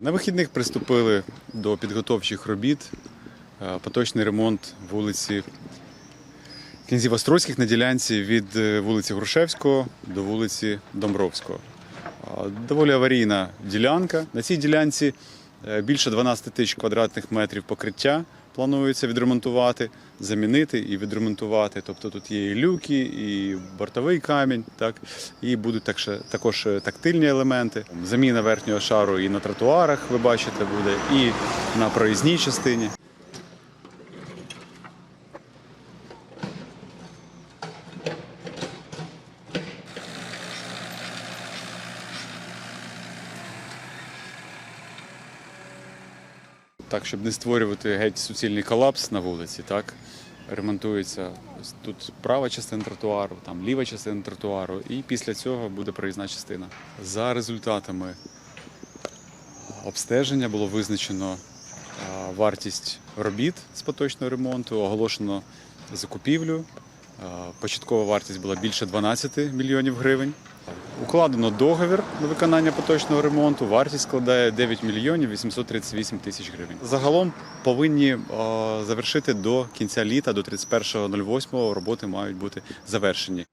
На вихідних приступили до підготовчих робіт. Е, Поточний ремонт вулиці князів Острозьких на ділянці від е, вулиці Грушевського до вулиці Домбровського. Е, Доволі аварійна ділянка. На цій ділянці більше 12 тисяч квадратних метрів покриття планується відремонтувати, замінити і відремонтувати. Тобто тут є і люки, і бортовий камінь, так, і будуть також, також е, тактильні елементи. Заміна верхнього шару і на тротуарах, ви бачите, буде, і на проїзній частині. Так, щоб не створювати геть суцільний колапс на вулиці, так ремонтується тут права частина тротуару, там ліва частина тротуару, і після цього буде проїзна частина. За результатами обстеження було визначено вартість робіт з поточного ремонту, оголошено закупівлю. Початкова вартість була більше 12 мільйонів гривень. Укладено договір на виконання поточного ремонту. Вартість складає 9 мільйонів 838 тисяч гривень. Загалом повинні е, завершити до кінця літа, до 31.08 роботи мають бути завершені.